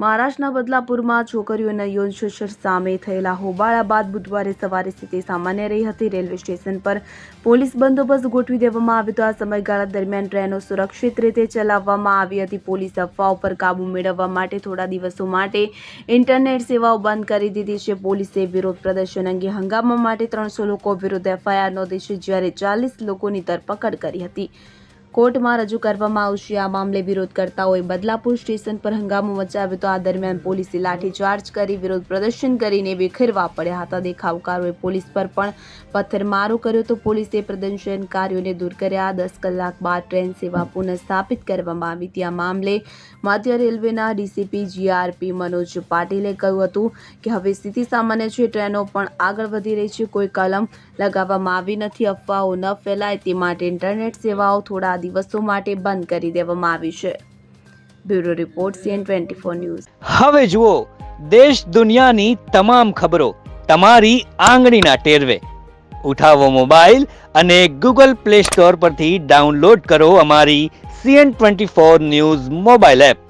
મહારાષ્ટ્રના બદલાપુરમાં છોકરીઓના યૌન શોષણ સામે થયેલા હોબાળા બાદ બુધવારે સવારે સ્થિતિ સામાન્ય રહી હતી. રેલવે સ્ટેશન પર પોલીસ બંદોબસ્ત ગોઠવી દેવામાં આવ્યો હતો. આ સમયગાળા દરમિયાન ટ્રેનો સુરક્ષિત રીતે ચલાવવામાં આવી હતી. પોલીસ અફવાઓ પર કાબૂ મેળવવા માટે થોડા દિવસો માટે ઇન્ટરનેટ સેવાઓ બંધ કરી દીધી છે. પોલીસે વિરોધ પ્રદર્શન અંગે હંગામા માટે ત્રણસો લોકો વિરુદ્ધ એફઆઈઆર નોંધી છે, જ્યારે ચાલીસ લોકોની ધરપકડ કરી હતી. કોર્ટમાં રજૂ કરવામાં આવશે. આ મામલે વિરોધકર્તાઓએ બદલાપુર સ્ટેશન પર હંગામો મચાવ્યો હતો. આ દરમિયાન પોલીસે લાઠીચાર્જ કરી વિરોધ પ્રદર્શન કરીને વિખેરવા પડ્યા હતા. દેખાવકારોએ પોલીસ પર પણ પથ્થરમારો કર્યો તો પોલીસે પ્રદર્શનકારીઓને દૂર કર્યા. દસ કલાક બાદ ટ્રેન સેવા પુનઃસ્થાપિત કરવામાં આવી. હતી આ મામલે મધ્ય રેલવેના ડીસીપી જીઆરપી મનોજ પાટીલે કહ્યું હતું કે, હવે સ્થિતિ સામાન્ય છે. ટ્રેનો પણ આગળ વધી રહી છે. કોઈ કલમ લગાવવામાં આવી નથી. અફવાઓ ન ફેલાય. તે માટે ઇન્ટરનેટ સેવાઓ થોડા દિવસો માટે બંધ કરી દેવામાં આવી છે. Bureau report CN twenty four news. હવે જુઓ, દેશ દુનિયાની તમામ ખબરો તમારી આંગળીના ટેરવે. ઉઠાવો મોબાઈલ અને ગૂગલ પ્લે સ્ટોર પરથી ડાઉનલોડ કરો અમારી CN twenty four news mobile app.